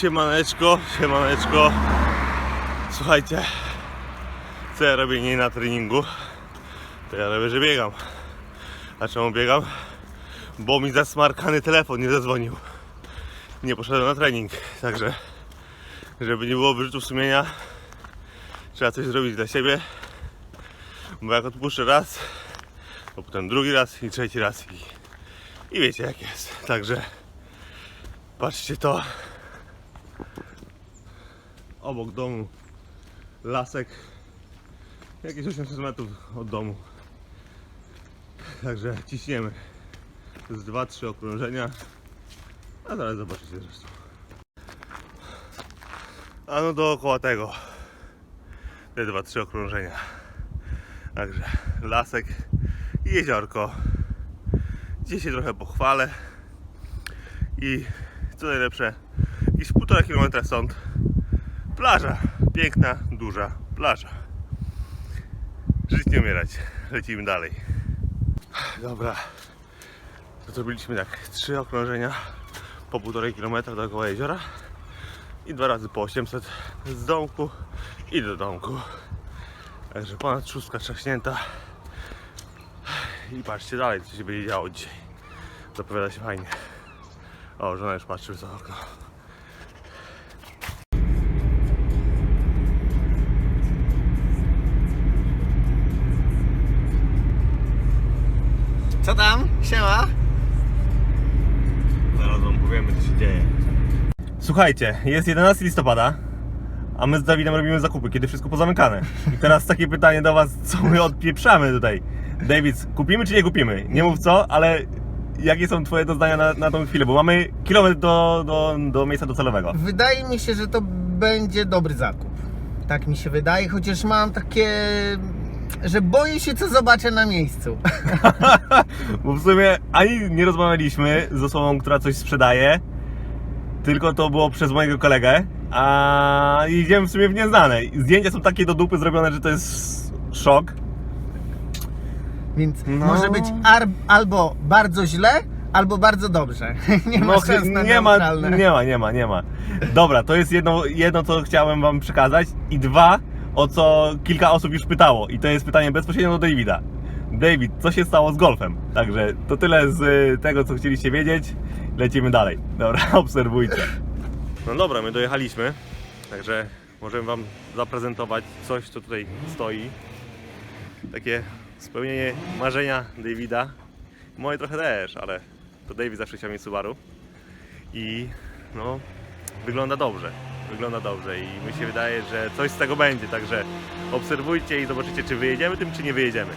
Siemaneczko, siemaneczko. Słuchajcie, co ja robię nie na treningu, to ja robię, że biegam. A czemu biegam? Bo mi zasmarkany telefon nie zadzwonił. Nie poszedłem na trening, także żeby nie było wyrzutów sumienia, trzeba coś zrobić dla siebie. Bo jak odpuszczę raz, to potem drugi raz i trzeci raz i, i wiecie jak jest. Także patrzcie to. Obok domu lasek jakieś 800 metrów od domu. Także ciśniemy. Jest 2-3 okrążenia. A zaraz zobaczycie zresztą. A no dookoła tego. Te 2-3 okrążenia. Także lasek i jeziorko. Dzisiaj się trochę pochwalę. I co najlepsze, jakieś półtora kilometra stąd plaża. Piękna, duża plaża. Żyć nie umierać. Lecimy dalej. Dobra. Zrobiliśmy tak trzy okrążenia po półtorej kilometra dookoła jeziora i dwa razy po 800 z domku i do domku. Także ponad szóstka trzaśnięta. I patrzcie dalej, co się będzie działo dzisiaj. Zapowiada się fajnie. O, żona już patrzy za okno. Co tam? Siema? Zaraz wam powiemy, co się dzieje. Słuchajcie, jest 11 listopada, a my z Dawidem robimy zakupy, kiedy wszystko pozamykane. I teraz takie pytanie do was, co my odpieprzamy tutaj? David, kupimy czy nie kupimy? Nie mów co, ale jakie są twoje doznania na, na tą chwilę? Bo mamy kilometr do, do, do miejsca docelowego. Wydaje mi się, że to będzie dobry zakup. Tak mi się wydaje, chociaż mam takie, że boję się, co zobaczę na miejscu. Bo w sumie ani nie rozmawialiśmy z osobą, która coś sprzedaje, tylko to było przez mojego kolegę, a idziemy w sumie w nieznane. Zdjęcia są takie do dupy zrobione, że to jest szok. Więc No. może być ar- albo bardzo źle, albo bardzo dobrze. nie ma chy- szans na No, nie ma, neutralne. nie ma, nie ma, nie ma. Dobra, to jest jedno, jedno, co chciałem wam przekazać i dwa, o co kilka osób już pytało i to jest pytanie bezpośrednio do Davida. David, co się stało z golfem? Także to tyle z y, tego, co chcieliście wiedzieć. Lecimy dalej. Dobra, obserwujcie. No dobra, my dojechaliśmy, także możemy wam zaprezentować coś, co tutaj stoi. Takie spełnienie marzenia Davida. Moje trochę też, ale to David zawsze chciał mieć Subaru i no, wygląda dobrze. Wygląda dobrze i mi się wydaje, że coś z tego będzie, także obserwujcie i zobaczycie, czy wyjedziemy tym, czy nie wyjedziemy.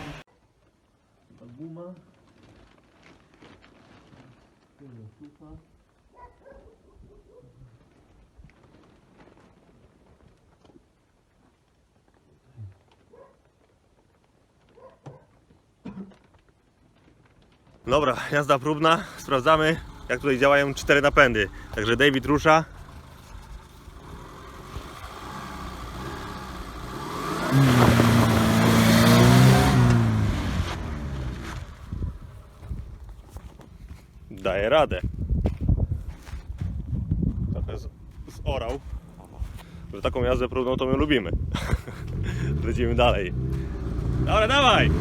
Dobra, jazda próbna, sprawdzamy jak tutaj działają cztery napędy. Także David rusza. Daje radę. Trochę z, zorał. Że taką jazdę próbną to my lubimy. Lecimy dalej. Dobra, dawaj!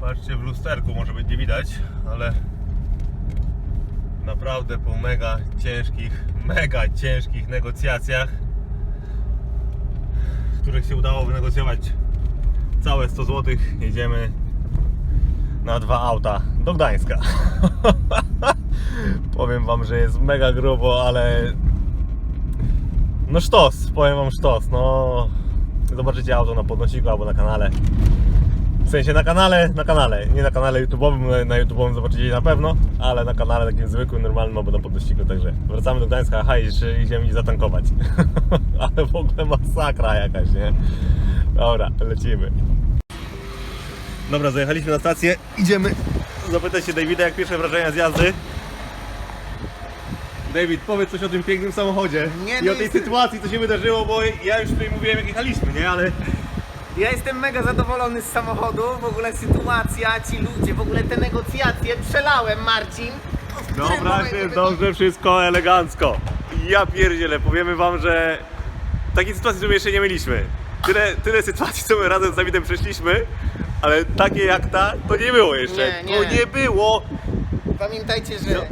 Patrzcie w lusterku, może być nie widać, ale naprawdę po mega ciężkich, mega ciężkich negocjacjach, których się udało wynegocjować całe 100 zł, jedziemy na dwa auta do Gdańska. Powiem wam, że jest mega grubo, ale no sztos, powiem wam sztos, no zobaczycie auto na podnosiku albo na kanale. W sensie na kanale, na kanale, nie na kanale YouTube'owym, na- YouTube'owym zobaczycie na pewno, ale na kanale takim zwykłym, normalnym albo na podnośniku, także wracamy do Gdańska, aha, i idziemy gdzieś zatankować. ale w ogóle masakra jakaś, nie? Dobra, lecimy. Dobra, zajechaliśmy na stację, idziemy zapytać się Davida, jak pierwsze wrażenia z jazdy. David, powiedz coś o tym pięknym samochodzie Nie, i no o tej sytuacji, co się wydarzyło, bo ja już tutaj mówiłem, jak jechaliśmy, nie? Ale Ja jestem mega zadowolony z samochodu, w ogóle sytuacja, ci ludzie, w ogóle te negocjacje, przelałem Marcin. W którym Dobra, momencie jest wy- dobrze, wszystko elegancko. Ja pierdzielę, powiemy wam, że takiej sytuacji my jeszcze nie mieliśmy. Tyle, tyle sytuacji, co my razem z Dawidem przeszliśmy, ale takie jak ta, to nie było jeszcze. Nie, nie. To nie było. Pamiętajcie, że No.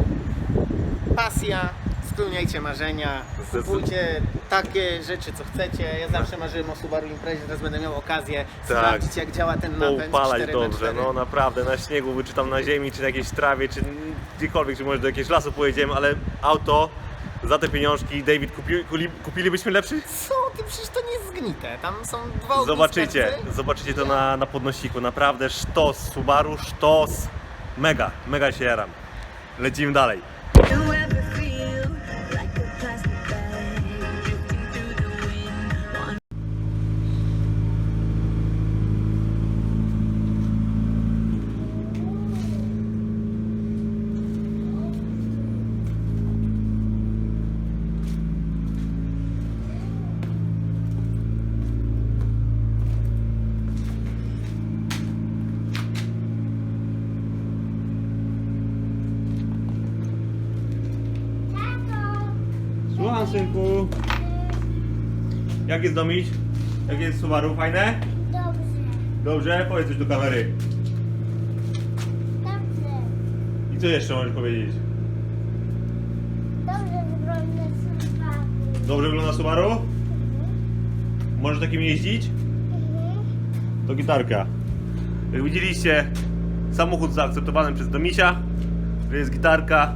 pasja, spełniajcie marzenia, kupujcie takie rzeczy, co chcecie. Ja zawsze marzyłem o Subaru Imprezie, teraz będę miał okazję Tak. sprawdzić, jak działa ten napęd Poupalać 4 dobrze, no naprawdę, na śniegu, czy tam na ziemi, czy na jakiejś trawie, czy gdziekolwiek, czy może do jakiegoś lasu pojedziemy, ale auto za te pieniążki, David, kupi, kuli- kupilibyśmy lepszy? Co ty, przecież to nie jest zgnite. Tam są dwa Zobaczycie, zobaczycie to na, na podnosiku, naprawdę sztos, Subaru, sztos, mega, mega się jaram. Lecimy dalej. Słucham, synku. Jak jest domić? Jak jest Subaru? Fajne? Dobrze, Dobrze? Powiedz coś do kamery. dobrze, I co jeszcze możesz powiedzieć? dobrze wygląda Subaru. Dobrze wygląda Subaru? Możesz takim jeździć? Mhm. To gitarka. Jak widzieliście, samochód zaakceptowany przez Domisia, że jest gitarka.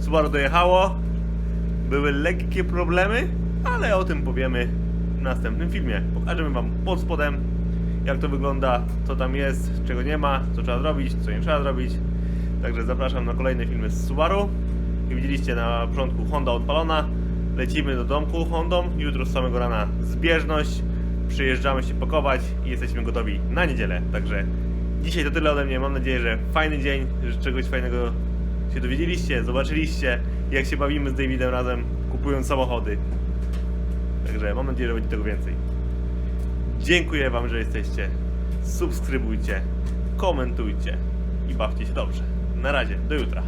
Subaru dojechało. Były lekkie problemy, ale o tym powiemy w następnym filmie. Pokażemy Wam pod spodem, jak to wygląda, co tam jest, czego nie ma, co trzeba zrobić, co nie trzeba zrobić. Także zapraszam na kolejne filmy z Subaru. Jak widzieliście na początku Honda odpalona. Lecimy do domku Hondą. Jutro z samego rana zbieżność. Przyjeżdżamy się pakować i jesteśmy gotowi na niedzielę. Także dzisiaj to tyle ode mnie. Mam nadzieję, że fajny dzień, że czegoś fajnego się dowiedzieliście, zobaczyliście, jak się bawimy z Davidem razem, kupując samochody. Także mam nadzieję, że będzie tego więcej. Dziękuję Wam, że jesteście. Subskrybujcie, komentujcie i bawcie się dobrze. Na razie, do jutra.